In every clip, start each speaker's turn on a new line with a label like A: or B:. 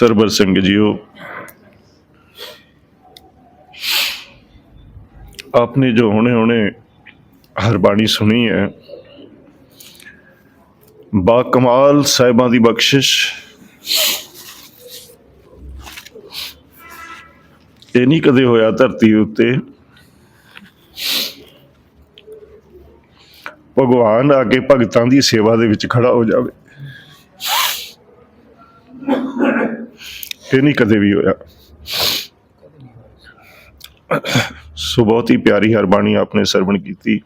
A: ਸਰਬਰ ਸਿੰਘ ਜੀ ਉਹ ਆਪਨੇ ਜੋ ਹੁਣੇ ਹੁਣੇ ਹਰਬਾਣੀ ਸੁਣੀ ਹੈ, ਬਾ ਕਮਾਲ ਸਾਹਿਬਾਂ ਦੀ ਬਖਸ਼ਿਸ਼। ਇਹ ਨਹੀਂ ਕਦੇ ਹੋਇਆ ਧਰਤੀ ਉੱਤੇ। ਭਗਵਾਨ ਆ ਕੇ ਭਗਤਾਂ ਦੀ ਸੇਵਾ ਦੇ ਵਿੱਚ ਖੜਾ ਹੋ ਜਾਵੇ। ਇਹ ਨਹੀਂ ਕਦੇ ਵੀ ਹੋਇਆ। ਸੋ ਬਹੁਤ ਹੀ ਪਿਆਰੀ ਹਰਬਾਣੀ ਆਪਨੇ ਸਰਵਣ ਕੀਤੀ।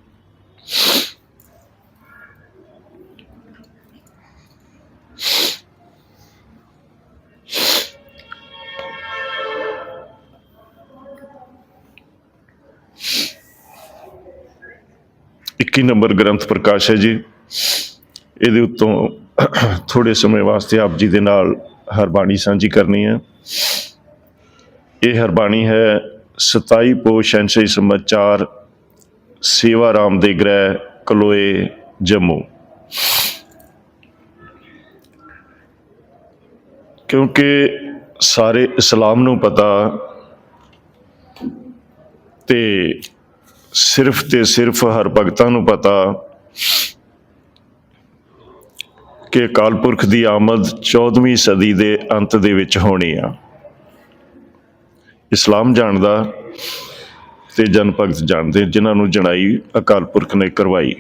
A: ਇੱਕੀ ਨੰਬਰ ਗ੍ਰੰਥ ਪ੍ਰਕਾਸ਼ ਹੈ ਜੀ। ਇਹਦੇ ਉੱਤੋਂ ਥੋੜੇ ਸਮੇਂ ਵਾਸਤੇ ਆਪ ਜੀ ਦੇ ਨਾਲ ਹਰਬਾਣੀ ਸਾਂਝੀ ਕਰਨੀ ਹੈ। ਇਹ ਹਰਬਾਣੀ ਹੈ 27 ਪੋਸ਼ ਸ਼ੈਂਸ਼ਈ ਸਮਾਚਾਰ ਸੇਵਾ ਰਾਮ ਦੇ ਗ੍ਰਹਿ ਕਲੋਏ ਜੰਮੂ। ਕਿਉਂਕਿ ਸਾਰੇ ਇਸਲਾਮ ਨੂੰ ਪਤਾ ਤੇ ਸਿਰਫ ਤੇ ਸਿਰਫ ਹਰ ਭਗਤਾਂ ਨੂੰ ਪਤਾ ਕਿ ਅਕਾਲ ਪੁਰਖ ਦੀ ਆਮਦ 14ਵੀਂ ਸਦੀ ਦੇ ਅੰਤ ਦੇ ਵਿੱਚ ਹੋਣੀ ਆ। ਇਸਲਾਮ ਜਾਣਦਾ ਤੇ ਜਨ ਭਗਤ ਜਾਣਦੇ, ਜਿਨ੍ਹਾਂ ਨੂੰ ਜਣਾਈ ਅਕਾਲ ਪੁਰਖ ਨੇ ਕਰਵਾਈ।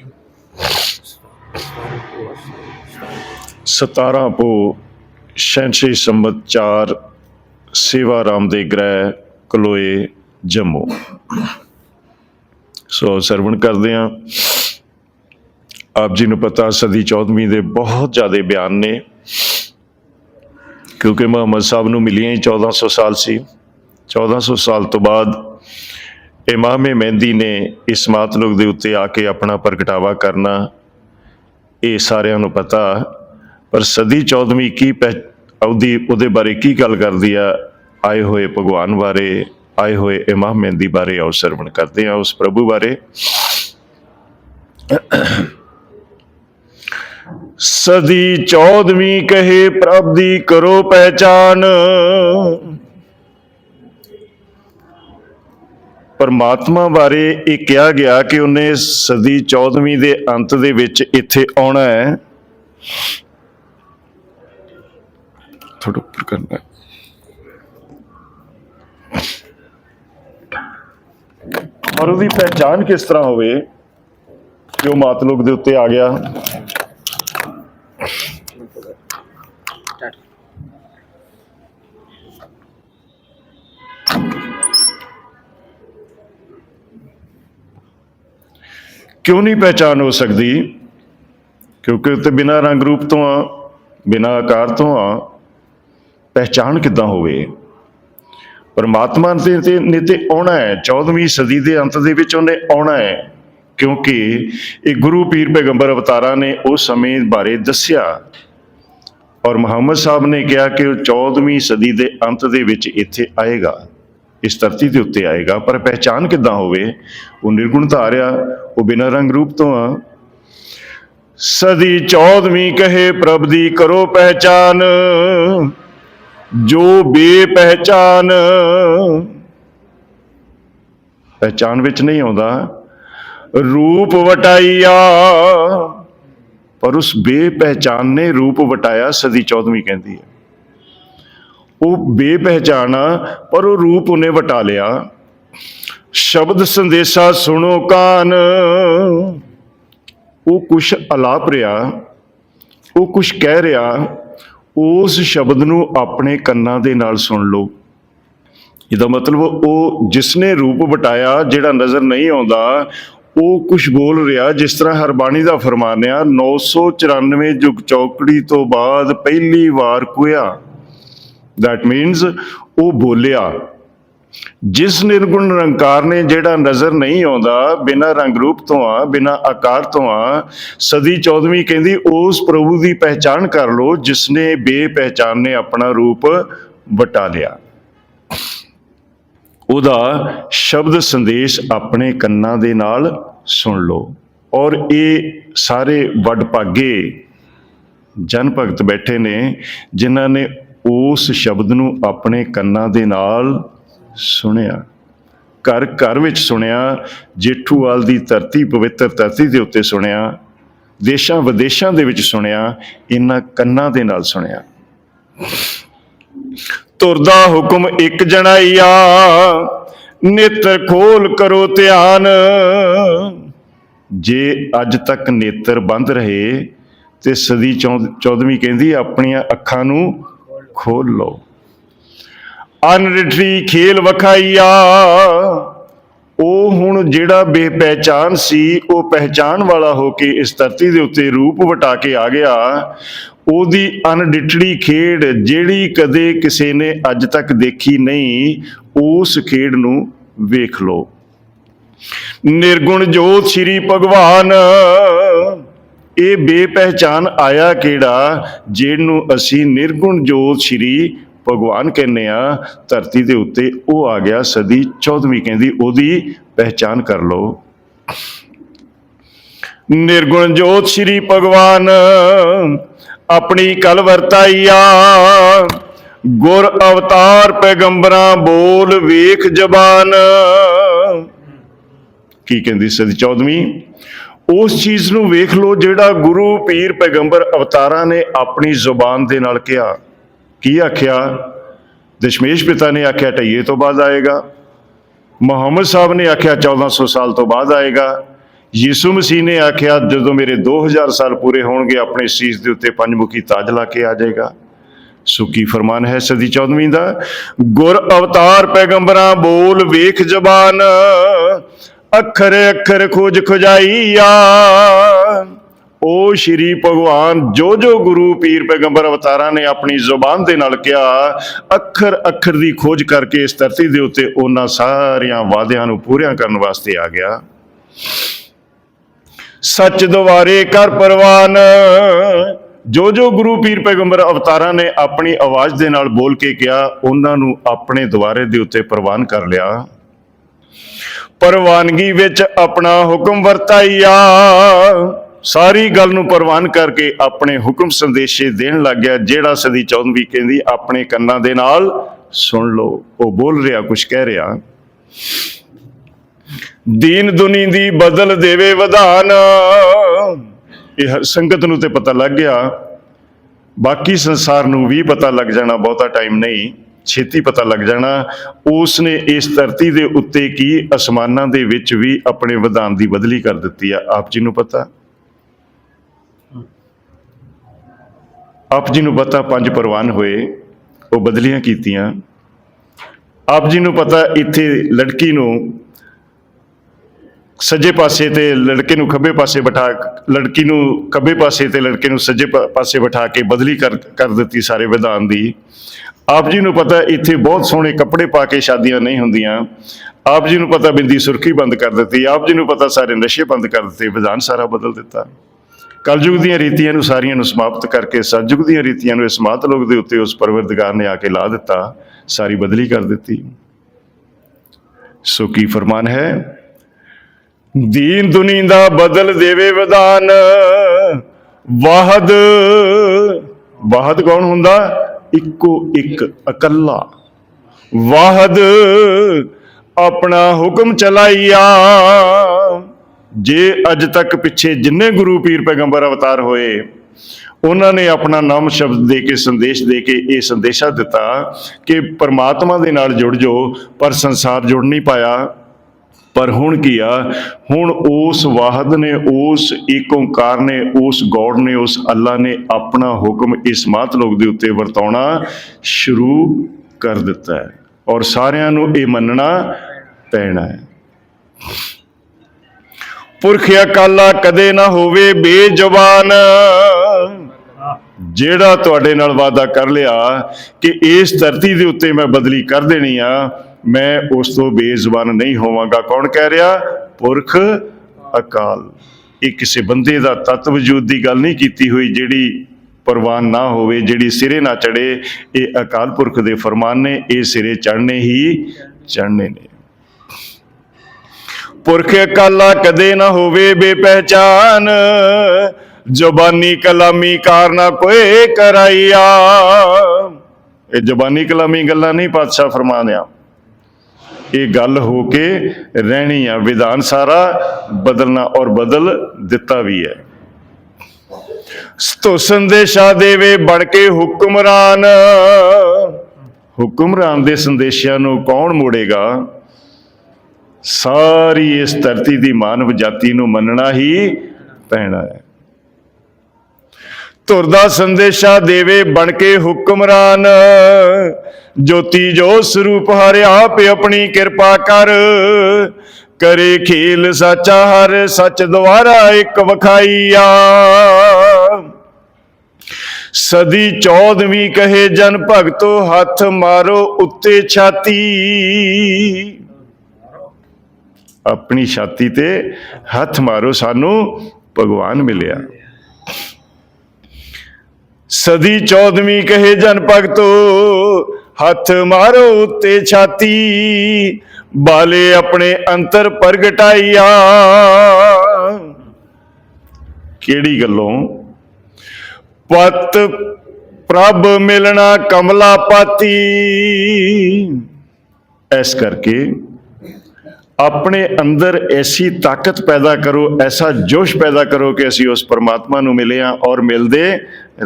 A: 17 ਪੋ ਸ਼ੈਂਸ਼ੇ ਸੰਮਤ 4 ਸੇਵਾ ਰਾਮ ਦੇ ਗ੍ਰਹਿ ਕਲੋਏ ਜੰਮੂ। ਸੋ ਸਰਵਣ ਕਰਦੇ ਆ। ਆਪ ਜੀ ਨੂੰ ਪਤਾ ਸਦੀ 14ਵੀਂ ਦੇ ਬਹੁਤ ਜ਼ਿਆਦਾ ਬਿਆਨ ਨੇ। ਕਿਉਂਕਿ ਮੁਹੰਮਦ ਸਾਹਿਬ ਨੂੰ ਮਿਲੀਆਂ ਹੀ 1400 ਸਾਲ ਸੀ। 1400 ਸਾਲ ਤੋਂ ਬਾਅਦ ਇਮਾਮੇ ਮਹਿੰਦੀ ਨੇ ਇਸ ਮਾਤਲੁਕ ਦੇ ਉੱਤੇ ਆ ਕੇ ਆਪਣਾ ਪ੍ਰਗਟਾਵਾ ਕਰਨਾ, ਇਹ ਸਾਰਿਆਂ ਨੂੰ ਪਤਾ। ਪਰ ਸਦੀ 14ਵੀਂ ਕੀ ਪਹਿ- ਉਹਦੀ, ਉਹਦੇ ਬਾਰੇ ਕੀ ਗੱਲ ਕਰਦੀ ਆ, ਆਏ ਹੋਏ ਭਗਵਾਨ ਬਾਰੇ, ਆਏ ਹੋਏ ਇਮਾਮ ਮਹਿੰਦੀ ਬਾਰੇ ਅਵਸਰਵਣ ਕਰਦੇ ਆ ਉਸ ਪ੍ਰਭੂ ਬਾਰੇ। ਸਦੀ 14ਵੀਂ ਕਹੇ ਪ੍ਰਭ ਦੀ ਕਰੋ ਪਹਿਚਾਨ। ਪਰਮਾਤਮਾ ਬਾਰੇ ਇਹ ਕਿਹਾ ਗਿਆ ਕਿ ਉਹਨੇ ਸਦੀ 14ਵੀਂ ਦੇ ਅੰਤ ਦੇ ਵਿੱਚ ਇੱਥੇ ਆਉਣਾ ਹੈ। ਥੋੜਾ ਉੱਪਰ ਕਰਨਾ ਔਰ ਉਹਦੀ ਪਹਿਚਾਨ ਕਿਸ ਤਰ੍ਹਾਂ ਹੋਵੇ? ਕਿ ਉਹ ਮਾਤ ਲੋਕ ਦੇ ਉੱਤੇ ਆ ਗਿਆ। ਕਿਉਂ ਨਹੀਂ ਪਹਿਚਾਨ ਹੋ ਸਕਦੀ? ਕਿਉਂਕਿ ਉੱਤੇ ਬਿਨਾਂ ਰੰਗ ਰੂਪ ਤੋਂ ਆ, ਬਿਨਾਂ ਆਕਾਰ ਤੋਂ ਆ ਪਹਿਚਾਨ ਕਿੱਦਾਂ ਹੋਵੇ? ਪਰਮਾਤਮਾ ਤੇ ਨੇ ਤੇ ਆਉਣਾ ਹੈ। 14ਵੀਂ ਸਦੀ ਦੇ ਅੰਤ ਦੇ ਵਿੱਚ ਉਹਨੇ ਆਉਣਾ ਹੈ। ਕਿਉਂਕਿ ਇਹ ਗੁਰੂ ਪੀਰ ਪੈਗੰਬਰ ਅਵਤਾਰਾਂ ਨੇ ਉਸ ਸਮੇਂ ਬਾਰੇ ਦੱਸਿਆ। ਔਰ ਮੁਹੰਮਦ ਸਾਹਿਬ ਨੇ ਕਿਹਾ ਕਿ ਉਹ 14ਵੀਂ ਸਦੀ ਦੇ ਅੰਤ ਦੇ ਵਿੱਚ ਇੱਥੇ ਆਏਗਾ। ਇਸ ਧਰਤੀ ਦੇ ਉੱਤੇ ਆਏਗਾ, ਪਰ ਪਹਿਚਾਨ ਕਿੱਦਾਂ ਹੋਵੇ? ਉਹ ਨਿਰਗੁਣ ਧਾਰਿਆ, ਉਹ ਬਿਨਾਂ ਰੰਗ ਰੂਪ ਤੋਂ ਆ। ਸਦੀ 14ਵੀਂ ਕਹੇ ਪ੍ਰਭ ਦੀ ਕਰੋ ਪਹਿਚਾਨ, ਜੋ ਬੇ ਬੇਪਹਿਚਾਨ। ਪਹਿਚਾਨ ਵਿੱਚ ਨਹੀਂ ਆਉਂਦਾ। ਰੂਪ ਵਟਾਈਆ ਪਰ ਉਸ ਬੇਪਹਿਚਾਨ ਨੇ ਰੂਪ ਵਟਾਇਆ ਸਦੀ 14ਵੀਂ ਕਹਿੰਦੀ ਹੈ। ਉਹ ਬੇਪਹਿਚਾਨ ਆ, ਪਰ ਉਹ ਰੂਪ ਉਹਨੇ ਵਟਾ ਲਿਆ। ਸ਼ਬਦ ਸੰਦੇਸ਼ਾ ਸੁਣੋ ਕਾਨ। ਉਹ ਕੁਛ ਅਲਾਪ ਰਿਹਾ, ਉਹ ਕੁਛ ਕਹਿ ਰਿਹਾ, ਉਸ ਸ਼ਬਦ ਨੂੰ ਆਪਣੇ ਕੰਨਾਂ ਦੇ ਨਾਲ ਸੁਣ ਲਓ। ਇਹਦਾ ਮਤਲਬ ਉਹ ਜਿਸਨੇ ਰੂਪ ਵਟਾਇਆ, ਜਿਹੜਾ ਨਜ਼ਰ ਨਹੀਂ ਆਉਂਦਾ ਉਹ ਕੁਝ ਬੋਲ ਰਿਹਾ, ਜਿਸ ਤਰ੍ਹਾਂ ਹਰਬਾਣੀ ਦਾ ਫਰਮਾਨ ਆ 994 ਜੁਗ ਚੌਕੜੀ ਤੋਂ ਬਾਅਦ ਪਹਿਲੀ ਵਾਰ ਕੋਇਆ that means ਉਹ ਬੋਲਿਆ। ਜਿਸ ਨਿਰਗੁਣ ਨਿਰੰਕਾਰ ਨੇ ਜਿਹੜਾ ਨਜ਼ਰ ਨਹੀਂ ਆਉਂਦਾ, ਬਿਨਾ ਰੰਗ ਰੂਪ ਤੋਂ ਆ, ਬਿਨਾ ਆਕਾਰ ਤੋਂ ਆ, ਸਦੀ 14ਵੀਂ ਕਹਿੰਦੀ, ਉਸ ਪ੍ਰਭੂ ਦੀ ਪਹਿਚਾਨ ਕਰ ਲੋ ਜਿਸ ਨੇ ਬੇਪਹਿਚਾਨ ਨੇ ਆਪਣਾ ਰੂਪ ਵਟਾ ਲਿਆ। ਉਹਦਾ ਸ਼ਬਦ ਸੰਦੇਸ਼ ਆਪਣੇ ਕੰਨਾਂ ਦੇ ਨਾਲ ਸੁਣ ਲਓ। ਔਰ ਇਹ ਸਾਰੇ ਵੱਡ ਭਾਗੇ ਜਨ ਭਗਤ ਬੈਠੇ ਨੇ, ਜਿਨ੍ਹਾਂ ਨੇ ਉਸ ਸ਼ਬਦ ਨੂੰ ਆਪਣੇ ਕੰਨਾਂ ਦੇ ਨਾਲ ਸੁਣਿਆ। ਘਰ ਘਰ ਵਿੱਚ ਸੁਣਿਆ, ਜੇਠੂਵਾਲ ਦੀ ਧਰਤੀ, ਪਵਿੱਤਰ ਧਰਤੀ ਦੇ ਉੱਤੇ ਸੁਣਿਆ, ਦੇਸ਼ਾਂ ਵਿਦੇਸ਼ਾਂ ਦੇ ਵਿੱਚ ਸੁਣਿਆ, ਇਹਨਾਂ ਕੰਨਾਂ ਦੇ ਨਾਲ ਸੁਣਿਆ। ਤੁਰਦਾ ਹੁਕਮ ਇੱਕ ਜਣਾਈਆ, ਨੇਤਰ ਖੋਲ ਕਰੋ ਧਿਆਨ। ਜੇ ਅੱਜ ਤੱਕ ਨੇਤਰ ਬੰਦ ਰਹੇ, ਤੇ ਸਦੀ 14ਵੀਂ ਕਹਿੰਦੀ ਆਪਣੀਆਂ ਅੱਖਾਂ ਨੂੰ ਖੋਲ ਲਓ। ਅਨਰਿਟਰੀ ਖੇਲ ਵਖਾਈਆ, ਉਹ ਹੁਣ ਜਿਹੜਾ ਬੇਪਹਿਚਾਨ ਸੀ, ਉਹ ਪਹਿਚਾਨ ਵਾਲਾ ਹੋ ਕੇ ਇਸ ਧਰਤੀ ਦੇ ਉੱਤੇ ਰੂਪ ਵਟਾ ਕੇ ਆ ਗਿਆ। ਉਹਦੀ ਅਨਡਿਟੜੀ ਖੇਡ ਜਿਹੜੀ ਕਦੇ ਕਿਸੇ ਨੇ ਅੱਜ ਤੱਕ ਦੇਖੀ ਨਹੀਂ, ਉਸ ਖੇਡ ਨੂੰ ਵੇਖ ਲਓ। ਨਿਰਗੁਣ ਜੋਤ ਸ੍ਰੀ ਭਗਵਾਨ, ਇਹ ਬੇਪਹਿਚਾਨ ਆਇਆ ਕਿਹੜਾ, ਜਿਹਨੂੰ ਅਸੀਂ ਨਿਰਗੁਣ ਜੋਤ ਸ੍ਰੀ ਭਗਵਾਨ ਕਹਿੰਦੇ ਆ ਧਰਤੀ ਦੇ ਉੱਤੇ ਉਹ ਆ ਗਿਆ, ਸਦੀ 14ਵੀਂ ਕਹਿੰਦੀ, ਉਹਦੀ ਪਹਿਚਾਨ ਕਰ ਲਓ। ਨਿਰਗੁਣ ਜੋਤ ਸ੍ਰੀ ਭਗਵਾਨ ਆਪਣੀ ਕਲ ਵਰਤਾਈਆ। ਗੁਰ ਅਵਤਾਰ ਪੈਗੰਬਰਾਂ ਬੋਲ ਵੇਖ ਜ਼ਬਾਨ। ਕੀ ਕਹਿੰਦੀ ਸਦੀ 14ਵੀਂ ਉਸ ਚੀਜ਼ ਨੂੰ ਵੇਖ ਲਓ ਜਿਹੜਾ ਗੁਰੂ ਪੀਰ ਪੈਗੰਬਰ ਅਵਤਾਰਾਂ ਨੇ ਆਪਣੀ ਜ਼ੁਬਾਨ ਦੇ ਨਾਲ ਕਿਹਾ। ਕੀ ਆਖਿਆ? ਦਸ਼ਮੇਸ਼ ਪਿਤਾ ਨੇ ਆਖਿਆ, ਢਈਏ ਤੋਂ ਬਾਅਦ ਆਏਗਾ। ਮੁਹੰਮਦ ਸਾਹਿਬ ਨੇ ਆਖਿਆ 1400 ਸਾਲ ਤੋਂ ਬਾਅਦ ਆਏਗਾ। ਯਿਸੂ ਮਸੀਹ ਨੇ ਆਖਿਆ, ਜਦੋਂ ਮੇਰੇ 2000 ਸਾਲ ਪੂਰੇ ਹੋਣਗੇ, ਆਪਣੇ ਸੀਸ ਦੇ ਉੱਤੇ ਪੰਜਮੁਖੀ ਤਾਜ ਲਾ ਕੇ ਆ ਜਾਏਗਾ। ਸੋ ਕੀ ਫਰਮਾਨ ਹੈ ਸਦੀ 14ਵੀਂ ਦਾ? ਗੁਰ ਅਵਤਾਰ ਪੈਗੰਬਰਾਂ ਬੋਲ ਵੇਖ ਜ਼ਬਾਨ, ਅੱਖਰ ਅੱਖਰ ਖੋਜ ਖੁਜਾਈਆ। ਉਹ ਸ਼੍ਰੀ ਭਗਵਾਨ, ਜੋ ਜੋ ਗੁਰੂ ਪੀਰ ਪੈਗੰਬਰ ਅਵਤਾਰਾਂ ਨੇ ਆਪਣੀ ਜ਼ੁਬਾਨ ਦੇ ਨਾਲ ਕਿਹਾ, ਅੱਖਰ ਅੱਖਰ ਦੀ ਖੋਜ ਕਰਕੇ ਇਸ ਧਰਤੀ ਦੇ ਉੱਤੇ ਉਹਨਾਂ ਸਾਰਿਆਂ ਵਾਅਦਿਆਂ ਨੂੰ ਪੂਰਿਆਂ ਕਰਨ ਵਾਸਤੇ ਆ ਗਿਆ। ਸੱਚ ਦੁਆਰੇ ਕਰ ਪ੍ਰਵਾਨ। ਜੋ ਜੋ ਗੁਰੂ ਪੀਰ ਪੈਗੰਬਰ ਅਵਤਾਰਾਂ ਨੇ ਆਪਣੀ ਆਵਾਜ਼ ਦੇ ਨਾਲ ਬੋਲ ਕੇ ਕਿਹਾ, ਉਹਨਾਂ ਨੂੰ ਆਪਣੇ ਦੁਆਰੇ ਦੇ ਉੱਤੇ ਪ੍ਰਵਾਨ ਕਰ ਲਿਆ। ਪ੍ਰਵਾਨਗੀ ਵਿੱਚ ਆਪਣਾ ਹੁਕਮ ਵਰਤਾਈਆ ਸਾਰੀ ਗੱਲ ਨੂੰ ਪ੍ਰਵਾਨ ਕਰਕੇ ਆਪਣੇ ਹੁਕਮ ਸੰਦੇਸ਼ੇ ਦੇਣ ਲੱਗ ਗਿਆ, ਜਿਹੜਾ ਸਦੀ 14ਵੀਂ ਕਹਿੰਦੀ, ਆਪਣੇ ਕੰਨਾਂ ਦੇ ਨਾਲ ਸੁਣ ਲਓ। ਉਹ ਬੋਲ ਰਿਹਾ ਕੁਝ ਕਹਿ ਰਿਹਾ। ਦੀਨ ਦੁਨੀ ਦੀ ਬਦਲ ਦੇਵੇ ਵਿਧਾਨ। ਇਹ ਸੰਗਤ ਨੂੰ ਤੇ ਪਤਾ ਲੱਗ ਗਿਆ। ਬਾਕੀ ਸੰਸਾਰ ਨੂੰ ਵੀ ਪਤਾ ਲੱਗ ਜਾਣਾ, ਬਹੁਤਾ ਟਾਈਮ ਨਹੀਂ। ਛੇਤੀ ਪਤਾ ਲੱਗ ਜਾਣਾ। ਉਸ ਨੇ ਇਸ ਧਰਤੀ ਦੇ ਉੱਤੇ ਕੀ ਅਸਮਾਨਾਂ ਦੇ ਵਿੱਚ ਵੀ ਆਪਣੇ ਵਿਧਾਨ ਦੀ ਬਦਲੀ ਕਰ ਦਿੱਤੀ ਆ। ਆਪ ਜੀ ਨੂੰ ਪਤਾ? ਆਪ ਜੀ ਨੂੰ ਪਤਾ ਪੰਜ ਪ੍ਰਵਾਨ ਹੋਏ, ਉਹ ਬਦਲੀਆਂ ਕੀਤੀਆਂ। ਆਪ ਜੀ ਨੂੰ ਪਤਾ ਇੱਥੇ ਲੜਕੀ ਨੂੰ ਸੱਜੇ ਪਾਸੇ ਤੇ ਲੜਕੇ ਨੂੰ ਖੱਬੇ ਪਾਸੇ ਬਿਠਾ ਲੜਕੀ ਨੂੰ ਖੱਬੇ ਪਾਸੇ ਤੇ ਲੜਕੇ ਨੂੰ ਸੱਜੇ ਪਾਸੇ ਬਿਠਾ ਕੇ ਬਦਲੀ ਕਰ ਕਰ ਦਿੱਤੀ ਸਾਰੇ ਵਿਧਾਨ ਦੀ। ਆਪ ਜੀ ਨੂੰ ਪਤਾ ਇੱਥੇ ਬਹੁਤ ਸੋਹਣੇ ਕੱਪੜੇ ਪਾ ਕੇ ਸ਼ਾਦੀਆਂ ਨਹੀਂ ਹੁੰਦੀਆਂ। ਆਪ ਜੀ ਨੂੰ ਪਤਾ ਬਿੰਦੀ ਸੁਰਖੀ ਬੰਦ ਕਰ ਦਿੱਤੀ। ਆਪ ਜੀ ਨੂੰ ਪਤਾ ਸਾਰੇ ਨਸ਼ੇ ਬੰਦ ਕਰ ਦਿੱਤੇ, ਵਿਧਾਨ ਸਾਰਾ ਬਦਲ ਦਿੱਤਾ। ਕਲਯੁਗ ਦੀਆਂ ਰੀਤੀਆਂ ਨੂੰ ਸਾਰੀਆਂ ਨੂੰ ਸਮਾਪਤ ਕਰਕੇ ਸਤਜੁਗ ਦੀਆਂ ਰੀਤੀਆਂ ਨੂੰ ਇਸ ਮਾਤਲੋਕ ਦੇ ਉੱਤੇ ਉਸ ਪਰਵਰਦਗਾਰ ਨੇ ਆ ਕੇ ਲਾ ਦਿੱਤਾ, ਸਾਰੀ ਬਦਲੀ ਕਰ ਦਿੱਤੀ। ਸੋ ਕੀ ਫਰਮਾਨ ਹੈ? ਦੀਨ ਦੁਨੀ ਦਾ ਬਦਲ ਦੇਵੇ ਵਿਧਾਨ। ਵਾਹਦ ਵਾਹਦ ਕੌਣ ਹੁੰਦਾ? ਇੱਕੋ ਇੱਕ, ਇਕੱਲਾ। ਵਾਹਦ, ਆਪਣਾ ਹੁਕਮ ਚਲਾਈਆ। ਜੇ ਅੱਜ ਤੱਕ ਪਿੱਛੇ ਜਿੰਨੇ ਗੁਰੂ ਪੀਰ ਪੈਗੰਬਰ ਅਵਤਾਰ ਹੋਏ, ਉਹਨਾਂ ਨੇ ਆਪਣਾ ਨਾਮ ਸ਼ਬਦ ਦੇ ਕੇ, ਸੰਦੇਸ਼ ਦੇ ਕੇ ਇਹ ਸੰਦੇਸ਼ਾ ਦਿੱਤਾ ਕਿ ਪਰਮਾਤਮਾ ਦੇ ਨਾਲ ਜੁੜ ਜੋ ਪਰ ਸੰਸਾਰ ਜੁੜ ਨਹੀਂ ਪਾਇਆ। ਪਰ ਹੁਣ ਕੀ ਆ? ਹੁਣ ਉਸ ਵਾਹਦ ਨੇ, ਉਸ ਏਕ ਓੰਕਾਰ ਨੇ, ਉਸ ਗੋਡ ਨੇ, ਉਸ ਅੱਲਾ ਨੇ ਆਪਣਾ ਹੁਕਮ ਇਸ ਮਾਤ ਲੋਕ ਦੇ ਉੱਤੇ ਵਰਤਾਉਣਾ ਸ਼ੁਰੂ ਕਰ ਦਿੱਤਾ ਹੈ ਔਰ ਸਾਰਿਆਂ ਨੂੰ ਇਹ ਮੰਨਣਾ ਪੈਣਾ ਹੈ। ਪੁਰਖ ਅਕਾਲਾ ਕਦੇ ਨਾ ਹੋਵੇ ਬੇਜਵਾਨ ਜਿਹੜਾ ਤੁਹਾਡੇ ਨਾਲ ਵਾਅਦਾ ਕਰ ਲਿਆ ਕਿ ਇਸ ਧਰਤੀ ਦੇ ਉੱਤੇ ਮੈਂ ਬਦਲੀ ਕਰ ਦੇਣੀ ਆ ਮੈਂ ਉਸ ਤੋਂ ਬੇਜ਼ੁਬਾਨ ਨਹੀਂ ਹੋਵਾਂਗਾ। ਕੌਣ ਕਹਿ ਰਿਹਾ? ਪੁਰਖ ਅਕਾਲ। ਇਹ ਕਿਸੇ ਬੰਦੇ ਦਾ ਤਤ ਵਜੂਦ ਦੀ ਗੱਲ ਨਹੀਂ ਕੀਤੀ ਹੋਈ ਜਿਹੜੀ ਪ੍ਰਵਾਨ ਨਾ ਹੋਵੇ, ਜਿਹੜੀ ਸਿਰੇ ਨਾ ਚੜੇ ਇਹ ਅਕਾਲ ਪੁਰਖ ਦੇ ਫਰਮਾਨ ਨੇ, ਇਹ ਸਿਰੇ ਚੜਨੇ ਹੀ ਚੜ੍ਹਨੇ ਨੇ। ਪੁਰਖ ਅਕਾਲਾ ਕਦੇ ਨਾ ਹੋਵੇ ਬੇਪਹਿਚਾਨ। ਜਬਾਨੀ ਕਲਾਮੀ ਕਾਰਨਾ ਕੋਈ ਕਰਾਈਆ। ਇਹ ਜ਼ੁਬਾਨੀ ਕਲਾਮੀ ਗੱਲਾਂ ਨਹੀਂ ਪਾਤਸ਼ਾਹ ਫਰਮਾਨਿਆ ਇਹ ਗੱਲ ਹੋ ਕੇ ਰਹਿਣੀ ਆ, ਵਿਧਾਨ ਸਾਰਾ ਬਦਲਣਾ ਔਰ ਬਦਲ ਦਿੱਤਾ ਵੀ ਹੈ। ਸਤੋ ਸੰਦੇਸ਼ਾ ਦੇਵੇ ਬਣ ਕੇ ਹੁਕਮਰਾਨ। ਹੁਕਮਰਾਨ ਦੇ ਸੰਦੇਸ਼ਾਂ ਨੂੰ ਕੌਣ ਮੋੜੇਗਾ? ਸਾਰੀ ਇਸ ਧਰਤੀ ਦੀ ਮਾਨਵ ਜਾਤੀ ਨੂੰ ਮੰਨਣਾ ਹੀ ਪੈਣਾ ਹੈ। ਤੁਰਦਾ ਸੰਦੇਸ਼ਾ ਦੇਵੇ ਬਣ ਕੇ ਹੁਕਮਰਾਨ। ਜੋਤੀ ਜੋ ਸਰੂਪ ਹਰਿ ਆਪ ਆਪਣੀ ਕਿਰਪਾ ਕਰ। ਕਰੇ ਖੇਲ ਸਾਚਾ ਹਰ, ਸੱਚ ਦੁਆਰਾ ਇੱਕ ਵਖਾਈਆ। ਸਦੀ 14ਵੀਂ ਕਹੇ ਜਨ ਭਗਤੋ, ਹੱਥ ਮਾਰੋ ਉੱਤੇ ਛਾਤੀ। ਆਪਣੀ ਛਾਤੀ ਤੇ ਹੱਥ ਮਾਰੋ, ਸਾਨੂੰ ਭਗਵਾਨ ਮਿਲਿਆ। ਸਦੀ 14ਵੀਂ ਕਹੇ ਜਨ ਭਗਤੋ ਹੱਥ ਮਾਰੋ ਉੱਤੇ ਛਾਤੀ, ਬਾਲੇ ਆਪਣੇ ਅੰਤਰ ਪ੍ਰਗਟਾਈਆ। ਕਿਹੜੀ ਗੱਲੋਂ? ਪਤ ਪ੍ਰਭ ਮਿਲਣਾ ਕਮਲਾ ਪਾਤੀ। ਇਸ ਕਰਕੇ ਆਪਣੇ ਅੰਦਰ ਐਸੀ ਤਾਕਤ ਪੈਦਾ ਕਰੋ, ਐਸਾ ਜੋਸ਼ ਪੈਦਾ ਕਰੋ ਕਿ ਅਸੀਂ ਉਸ ਪਰਮਾਤਮਾ ਨੂੰ ਮਿਲੇ ਹਾਂ ਔਰ ਮਿਲਦੇ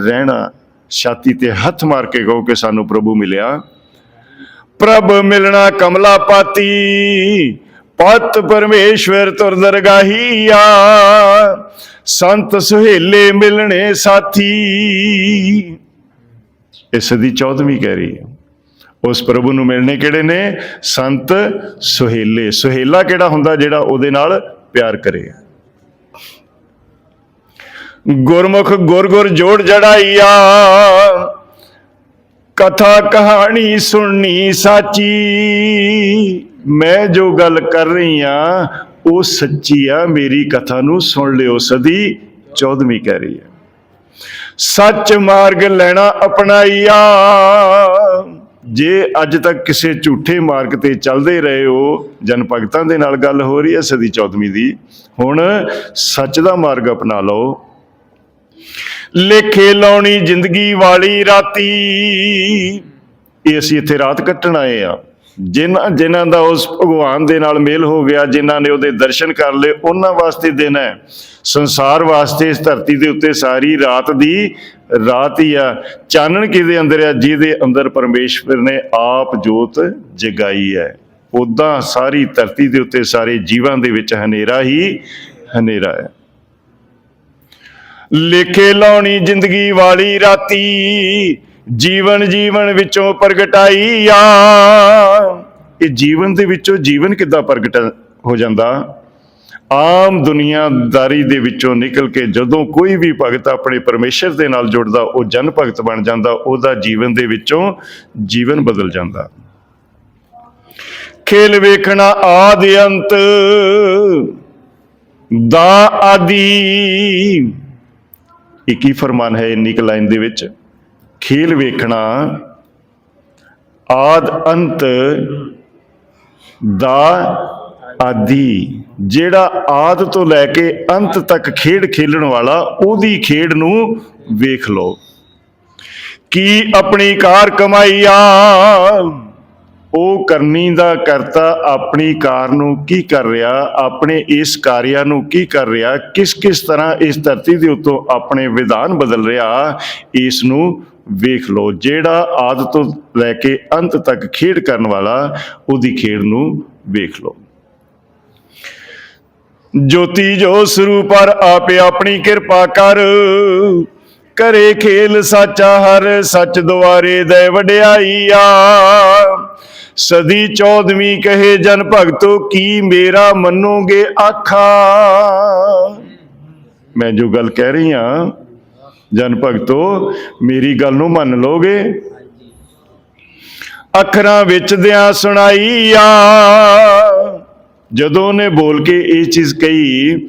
A: ਰਹਿਣਾ ਛਾਤੀ ਤੇ ਹੱਥ ਮਾਰ ਕੇ ਕਹੋ ਕਿ ਸਾਨੂੰ ਪ੍ਰਭੂ ਮਿਲਿਆ। ਪ੍ਰਭ ਮਿਲਣਾ ਕਮਲਾ ਪਾਤੀ, ਪਤ ਪਰਮੇਸ਼ਵਰ ਤੁਰ ਦਰਗਾਹੀਆ ਸੰਤ ਸੁਹੇਲੇ ਮਿਲਣੇ ਸਾਥੀ। ਇਸ ਦੀ 14ਵੀਂ ਕਹਿ ਰਹੀ ਹੈ। ਉਸ ਪ੍ਰਭੂ ਨੂੰ ਮਿਲਣੇ ਕਿਹੜੇ ਨੇ? ਸੰਤ ਸੁਹੇਲੇ। ਸੁਹੇਲਾ ਕਿਹੜਾ ਹੁੰਦਾ ਜਿਹੜਾ ਉਹਦੇ ਨਾਲ ਪਿਆਰ ਕਰੇ? ਗੁਰਮੁਖ ਗੁਰ ਗੁਰ ਜੋੜ ਜੜਾਈਆ। ਕਥਾ ਕਹਾਣੀ ਸੁਣਨੀ ਸਾਚੀ। ਮੈਂ ਜੋ ਗੱਲ ਕਰ ਰਹੀ ਆ ਉਹ ਸੱਚੀ ਆ। ਮੇਰੀ ਕਥਾ ਨੂੰ ਸੁਣ ਲਿਓ ਸਦੀ। 14ਵੀਂ ਕਹਿ ਰਹੀ ਹੈ। ਸੱਚ ਮਾਰਗ ਲੈਣਾ ਅਪਣਾਈਆ। ਜੇ ਅੱਜ ਤੱਕ ਕਿਸੇ ਝੂਠੇ ਮਾਰਗ ਤੇ ਚੱਲਦੇ ਰਹੇ ਹੋ ਜਨ ਭਗਤਾਂ ਦੇ ਨਾਲ ਗੱਲ ਹੋ ਰਹੀ ਹੈ ਸਦੀ 14ਵੀਂ ਦੀ। ਹੁਣ ਸੱਚ ਦਾ ਮਾਰਗ ਅਪਣਾ ਲਓ। ਲੇਖੇ ਲਾਉਣੀ ਜ਼ਿੰਦਗੀ ਵਾਲੀ ਰਾਤੀ। ਇਹ ਅਸੀਂ ਇੱਥੇ ਰਾਤ ਕੱਟਣ ਆਏ ਆ ਜਿਨ੍ਹਾਂ ਜਿਨ੍ਹਾਂ ਦਾ ਉਸ ਭਗਵਾਨ ਦੇ ਨਾਲ ਮੇਲ ਹੋ ਗਿਆ, ਜਿਨ੍ਹਾਂ ਨੇ ਉਹਦੇ ਦਰਸ਼ਨ ਕਰ ਲਏ, ਉਹਨਾਂ ਵਾਸਤੇ ਦਿਨ ਹੈ। ਸੰਸਾਰ ਵਾਸਤੇ ਇਸ ਧਰਤੀ ਦੇ ਉੱਤੇ ਸਾਰੀ ਰਾਤ ਦੀ ਰਾਤ ਹੀ ਆ। ਚਾਨਣ ਕਿਹਦੇ ਅੰਦਰ ਆ? ਜਿਹਦੇ ਅੰਦਰ ਪਰਮੇਸ਼ਵਰ ਨੇ ਆਪ ਜੋਤ ਜਗਾਈ ਹੈ। ਉਦਾਂ ਸਾਰੀ ਧਰਤੀ ਦੇ ਉੱਤੇ ਸਾਰੇ ਜੀਵਾਂ ਦੇ ਵਿੱਚ ਹਨੇਰਾ ਹੀ ਹਨੇਰਾ ਹੈ। ਲੇਖੇ ਲਾਉਣੀ ਜ਼ਿੰਦਗੀ ਵਾਲੀ ਰਾਤੀ, ਜੀਵਨ ਜੀਵਨ ਵਿੱਚੋਂ ਪ੍ਰਗਟਾਈ ਆ। ਇਹ ਜੀਵਨ ਦੇ ਵਿੱਚੋਂ ਜੀਵਨ ਕਿੱਦਾਂ ਪ੍ਰਗਟ ਹੋ ਜਾਂਦਾ? ਆਮ ਦੁਨੀਆਦਾਰੀ ਦੇ ਵਿੱਚੋਂ ਨਿਕਲ ਕੇ ਜਦੋਂ ਕੋਈ ਵੀ ਭਗਤ ਆਪਣੇ ਪਰਮੇਸ਼ਰ ਦੇ ਨਾਲ ਜੁੜਦਾ, ਉਹ ਜਨ ਭਗਤ ਬਣ ਜਾਂਦਾ, ਉਹਦਾ ਜੀਵਨ ਦੇ ਵਿੱਚੋਂ ਜੀਵਨ ਬਦਲ ਜਾਂਦਾ। ਖੇਲ ਵੇਖਣਾ ਆਦ ਅੰਤ, ਦਾ ਆਦੀ। ਇੱਕ ਹੀ ਫਰਮਾਨ ਹੈ ਇੰਨੀ ਕੁ ਲਾਈਨ ਦੇ ਵਿੱਚ, ਖੇਲ ਵੇਖਣਾ ਆਦ ਅੰਤ ਦਾ ਆਦੀ, ਜਿਹੜਾ ਆਦ ਤੋਂ ਲੈ ਕੇ ਅੰਤ ਤੱਕ ਖੇਡ ਖੇਲਣ ਵਾਲਾ ਉਹਦੀ ਖੇਡ ਨੂੰ ਵੇਖ ਲਓ। ਕੀ ਆਪਣੀ ਕਾਰ ਕਮਾਈਆ ਉਹ ਕਰਨੀ ਦਾ ਕਰਤਾ ਆਪਣੀ ਕਾਰ ਨੂੰ ਕੀ ਕਰ ਰਿਹਾ, ਆਪਣੇ ਇਸ ਕਾਰਿਆ ਨੂੰ ਕੀ ਕਰ ਰਿਹਾ, ਕਿਸ ਕਿਸ ਤਰ੍ਹਾਂ ਇਸ ਧਰਤੀ ਦੇ ਉੱਤੋਂ ਆਪਣੇ ਵਿਧਾਨ ਬਦਲ ਰਿਹਾ, ਇਸ ਨੂੰ ਵੇਖ ਲਓ। ਜਿਹੜਾ ਆਦ ਤੋਂ ਲੈ ਕੇ ਅੰਤ ਤੱਕ ਖੇਡ ਕਰਨ ਵਾਲਾ, ਉਹਦੀ ਖੇਡ ਨੂੰ ਵੇਖ ਲਓ। ਜੋਤੀ ਜੋ ਸਰੂਪ ਪਰ ਆਪੇ ਆਪਣੀ ਕਿਰਪਾ ਕਰ, ਕਰੇ ਖੇਲ ਸਾਚਾ ਹਰ, ਸੱਚ ਦੁਆਰੇ ਦੇ ਵਡਿਆਈਆ। ਸਦੀ 14ਵੀਂ ਕਹੇ ਜਨ ਭਗਤੋ, ਕੀ ਮੇਰਾ ਮੰਨੋਗੇ ਆਖਾ? ਮੈਂ ਜੋ ਗੱਲ ਕਹਿ ਰਹੀ ਹਾਂ, ਜਨ ਭਗਤੋ, ਮੇਰੀ ਗੱਲ ਨੂੰ ਮੰਨ ਲੋਗੇ ਅੱਖਰਾਂ ਵਿੱਚ ਦਿਆਂ ਸੁਣਾਈ ਆ। ਜਦੋਂ ਉਹਨੇ ਬੋਲ ਕੇ ਇਹ ਚੀਜ਼ ਕਹੀ